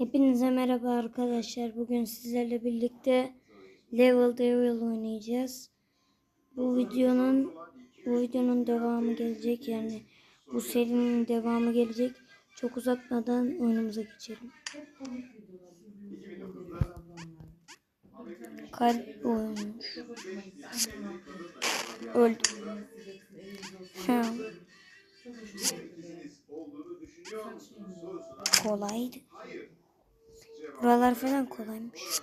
Hepinize merhaba arkadaşlar. Bugün sizlerle birlikte Level Devil oynayacağız. Bu videonun bu videonun devamı gelecek yani bu serinin devamı gelecek. Çok uzatmadan oyunumuza geçelim. Kalp oynuyor. Öldü. Ha. Kolaydı. Buralar falan kolaymış.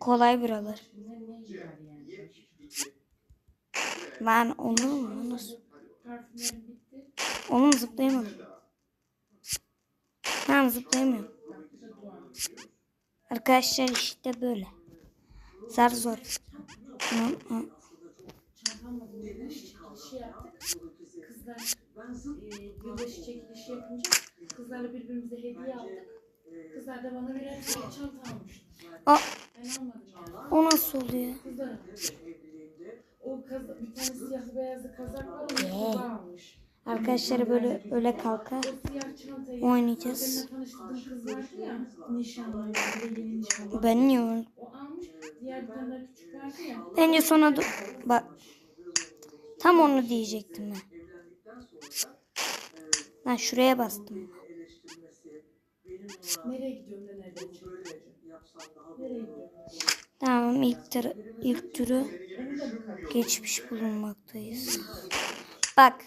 Kolay buralar. Lan onu mu? Nasıl? Onu mu zıplayamadım? Tamam zıplayamıyorum. Arkadaşlar işte böyle. Zar zor. Hı, hı. çantamla yılbaşı çekilişi yaptık. Kızlar e, yılbaşı çekilişi yapınca kızlarla birbirimize hediye aldık. Kızlar da bana birer tane çanta almıştı. Aa, Ben almadım yani. o nasıl oluyor? Kızlar almış. O kaz bir tane siyahlı beyazlı kazak var onu kız almış. Arkadaşlar böyle öyle kalka siyah oynayacağız. Ben niye oyun- O almış. Diğer bir tane daha küçük vardı ya. Bence sona do- bak tam onu diyecektim ben. Ben şuraya bastım. Nereye gidiyorum da? Tamam ilk, tır, ilk türü geçmiş bulunmaktayız. Bak.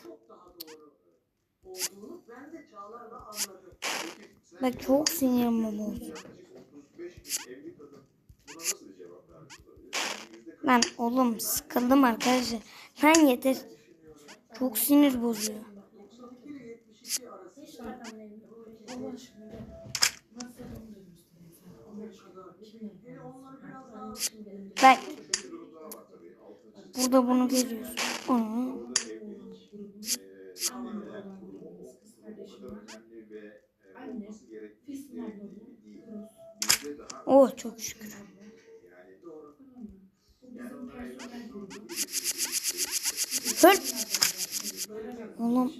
Bak çok sinirim bozdu. Lan oğlum sıkıldım arkadaşlar. Lan yeter. Çok sinir bozuyor. Bak. Burada bunu görüyorsun. Onu. Oh çok şükür. Tamam zaten uygun.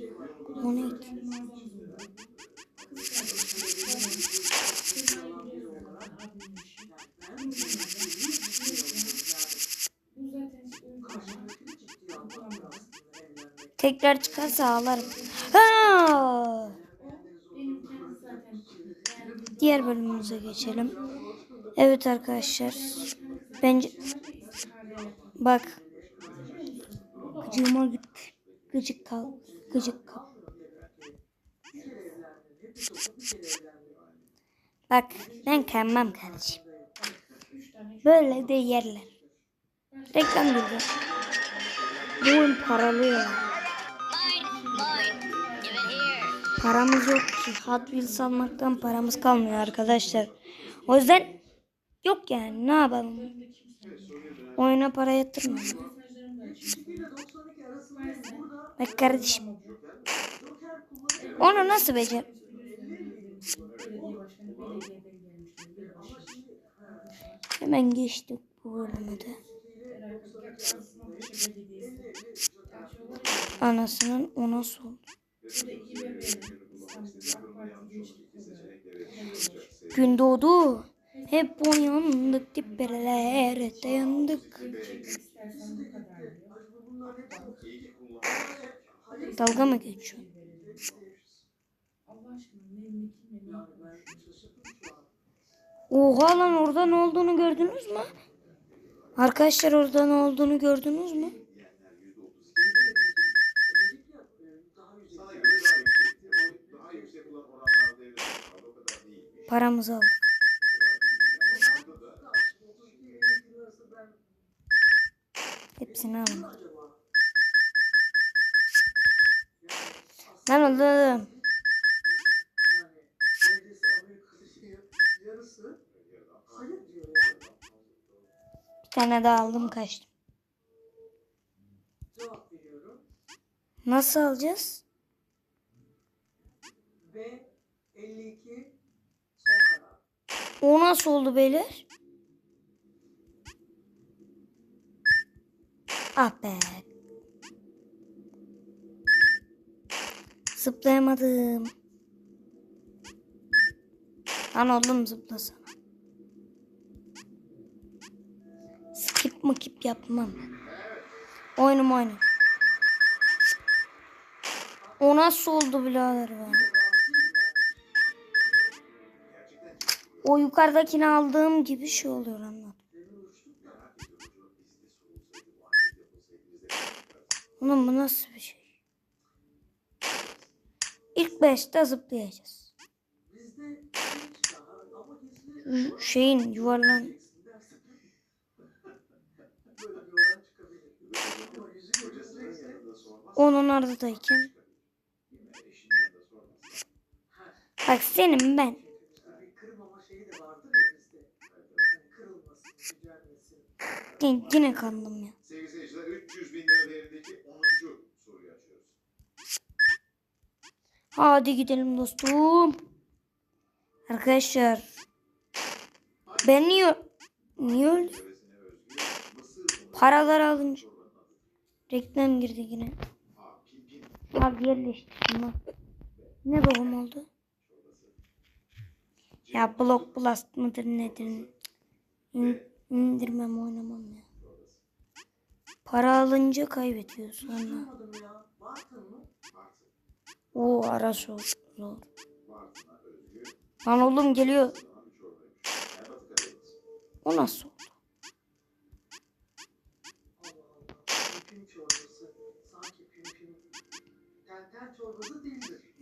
Uygulamaz. Tekrar çıkarsa ağlarım. Ha! Diğer bölümümüze geçelim. Evet arkadaşlar. Bence bak. Gıcığıma git. Gıcık kal. Gıcık. Bak ben kalmam kardeşim. Böyle de yerler. Reklam gibi. Bu oyun paralı ya. Paramız yok ki. Hot Wheels almaktan paramız kalmıyor arkadaşlar. O yüzden yok yani ne yapalım. Oyuna para yatırmıyorum. Bak kardeşim. Onu nasıl becer? Hemen geçtik bu Belediyesi. Anasının o nasıl. Gün doğdu. Hep bu yandık diplere Dalga mı geçiyor? Oha lan orada ne olduğunu gördünüz mü? Arkadaşlar orada ne olduğunu gördünüz mü? Sana göre tane daha aldım kaçtım. Nasıl alacağız? B 52 son karar. O nasıl oldu beyler? Ah be. Zıplayamadım. Lan oğlum zıplasana. Skip mıkip yapmam. Oyunum oyunu. O nasıl oldu birader be? O yukarıdakini aldığım gibi şey oluyor anlat. Oğlum bu nasıl bir şey? İlk beşte zıplayacağız. Şeyin yuvarlan onun aradayken. Bak senin ben. Yine, yine kandım ya. Sevgili seyirciler 300 bin lira değerindeki 10. soruyu açıyoruz. Hadi gidelim dostum. Arkadaşlar. Ben niye niye unu Paralar alınca reklam girdi yine. Abi yerleştirdim lan. Ne doğum oldu? Ya blok blast mıdır nedir? İn, indirmem oynamam ya. Para alınca kaybediyor sonra. O ara zor. Lan oğlum geliyor. O nasıl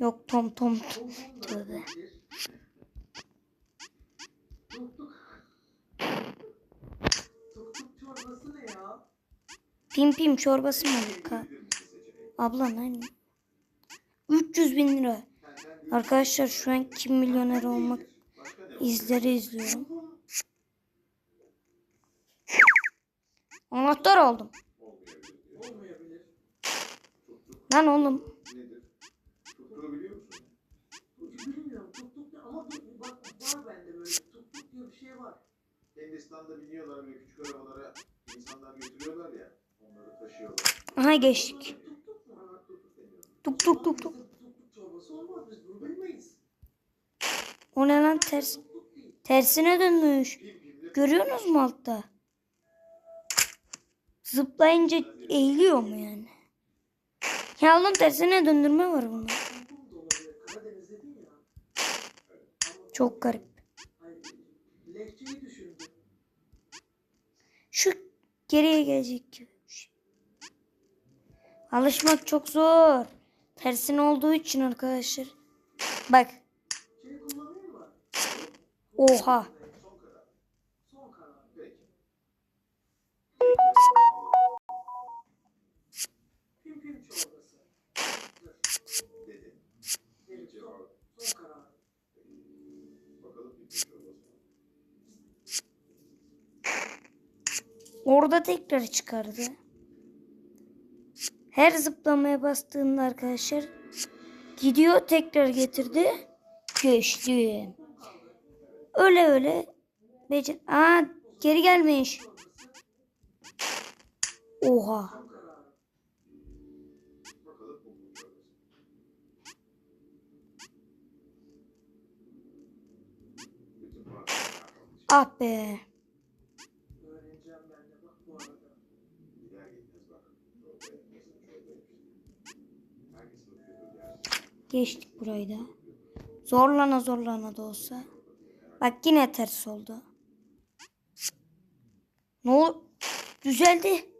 Yok tom tom. Tövbe. Pim pim çorbası mı? Abla ne? 300 bin lira. Arkadaşlar şu an kim milyoner olmak izleri izliyorum. Anahtar aldım. Lan oğlum. Nedir? Tuttuğu biliyor musun? Bilmiyorum tuk tuk ne ama tuk, bak var bende böyle diye bir şey var. Hindistan'da biniyorlar böyle küçük arabalara insanlar götürüyorlar ya. Onları taşıyorlar. Aha geçtik. Tuk tuk tuk tuk. O ne lan ters? Tersine dönmüş. Görüyorsunuz mu altta? Zıplayınca eğiliyor mu yani? Ya oğlum tersine döndürme var bunda. Tuk tuk da olabilir. Karadeniz dedin ya. Ama Çok garip. hayır, lehçeyi düşündüm. Şu geriye gelecek. Alışmak çok zor. Tersine olduğu için arkadaşlar. Bak. Oha. Orada tekrar çıkardı. Her zıplamaya bastığında arkadaşlar gidiyor tekrar getirdi. Geçti. Öyle öyle. Becer Aa geri gelmiş. Oha. Son karar. Bakalım pim pim çorbası. Bütün parçalar kalmış. Ah be. Öğreneceğim ben de bak bu arada. Gider gitmez bak. Çorba yapmasın, çorba yapsın. Herkes bakıyordur yani. Geçtik burayı da. Zorlana zorlana da olsa. Bak yine ters oldu. Ne oldu? Düzeldi.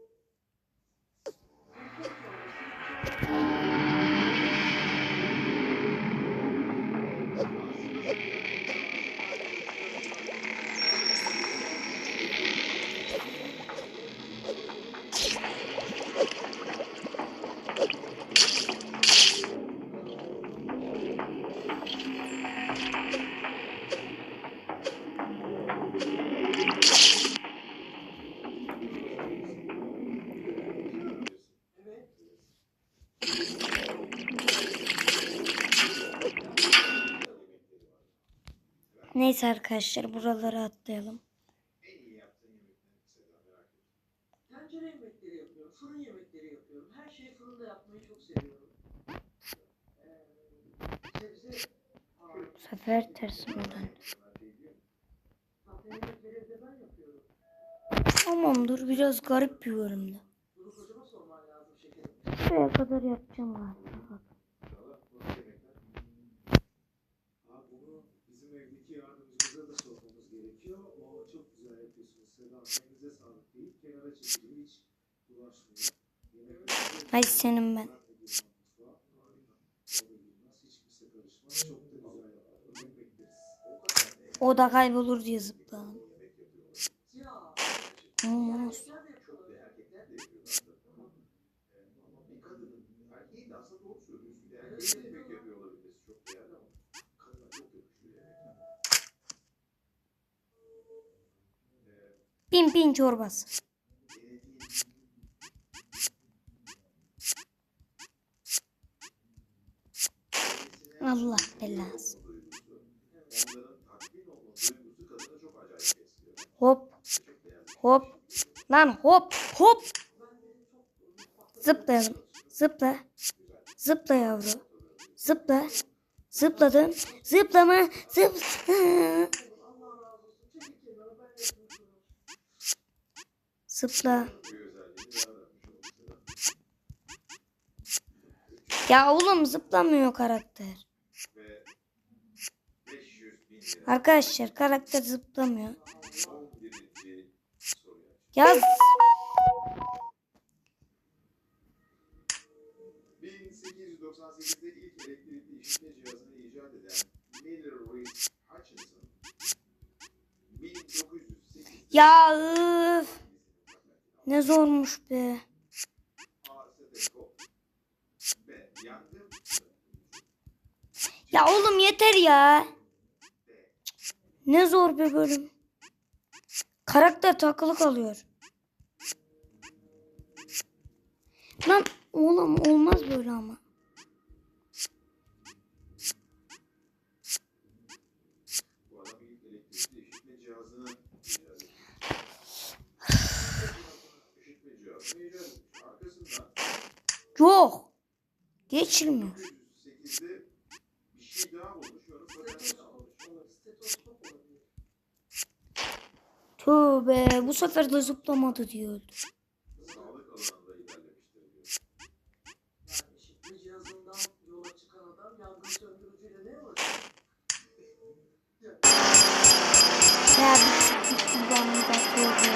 Neyse arkadaşlar buraları atlayalım. Tencere yemekleri yapıyorum, fırın yemekleri yapıyorum. Her şeyi fırında yapmayı çok seviyorum. Ee, sefer yemekleri evde ben yapıyorum. Tamamdır biraz garip bir şekerim. Şuraya kadar yapacağım galiba. İnşallah bunu yemekler. Ha bunu bizim evdeki yardımcımıza da sormamız gerekiyor. O çok güzel yapıyorsunuz. Seda elinize sağlık deyip kenara çekiliyor. Hiç bulaşmıyor. Ay senin ben. O da kaybolur diye zıpladım. yemek yapıyorlar. Ya. Hmm. Erkekler de yapıyorlar. Çok da erkekler de yapıyorlar. Ama, e, ama bir kadının, erkeğin de aslında doğru söylüyorsun. Bir erkeğin de yemek yapıyor olabilir. Çok değerli ama kadına çok yakışıyor yemekler. E, Bin bin çorbası. Allah belası. Hop hop. Lan hop hop. Zıplayalım. Zıpla. Zıpla yavru. Zıpla. Zıpladım. Zıplama. Zıpla. Allah razı olsun. Çekil kenara ben yapıyorum. Zıpla. Ya oğlum zıplamıyor karakter. Ve 500 bin lira. Arkadaşlar karakter zıplamıyor. 11. soruya. Yaz. 1898'de ilk elektrikli işitme cihazını icat eden Miller Reed Hutchinson 1908'de Ya üf. Ne zormuş be. Ya oğlum yeter ya. Ne zor bir bölüm. Karakter takılı kalıyor. Lan oğlum olmaz böyle ama. Bu adam ilk elektrikli işitme cihazını icat etmiş. İşitme cihazını icat etmiş. Arkasından Yok. Geçilmiyor. 1908'de bir şey daha bulmuş. Onu patentini almış. Stetoskop olabilir. Tövbe bu sefer de zıplamadı diyordu. Sağlık alanında ilerlemiştir diyor. Yani işitme cihazından yola çıkan adam yangın söndürücüyle ne yapacak? Ya bir kulağımı bakıyordu.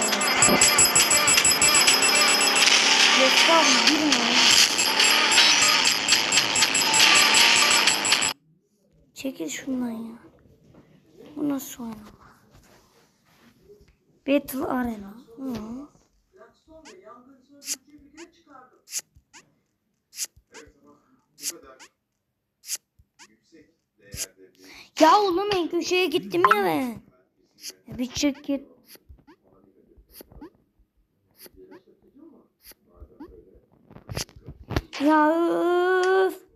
Yok abi girme. Çekil şundan ya. Bu nasıl oynama? Battle Arena. Hı. Ya oğlum en köşeye gittim ya ben. Bir çık git. Ya öf.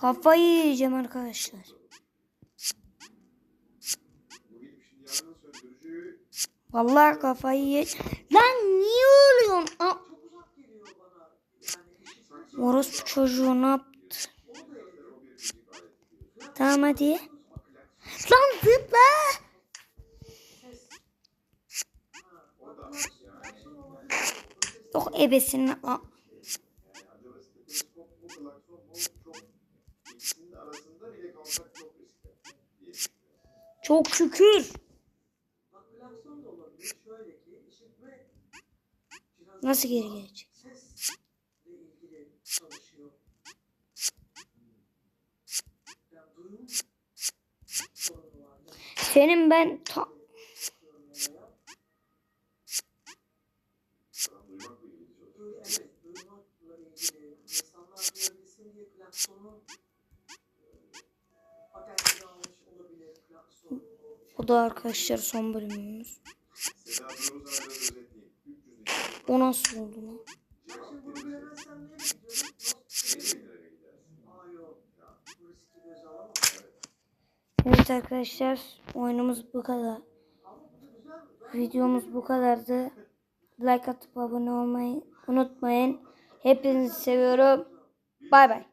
Kafayı yiyeceğim arkadaşlar. Vallahi kafayı ye. Lan niye ölüyorsun? Aa, Orospu çocuğu ne yaptı? Tamam hadi. Lan zıpla. Yok ebesini. Aa, yani acaba stetoskop mu klakson mu çok ikisinin arasında bile kalsak çok riskli diye düşünüyorum. Çok şükür. Bak plakson da olabilir. Şöyle ki işitme cihazı Nasıl geri gelecek? Yani Senin ben ta- o da arkadaşlar son bölümümüz. Seda Duruz'a biraz özetleyeyim. 300 lira. O nasıl oldu lan? Ben şimdi bunu bilemezsem neye gidiyorum? Nasıl? 50 bin liraya gidersin. Aa yok. Bu riski göze alamam. Evet arkadaşlar oyunumuz bu kadar. Bu Videomuz bu kadardı. Like atıp abone olmayı unutmayın. Hepinizi seviyorum. Bay bay.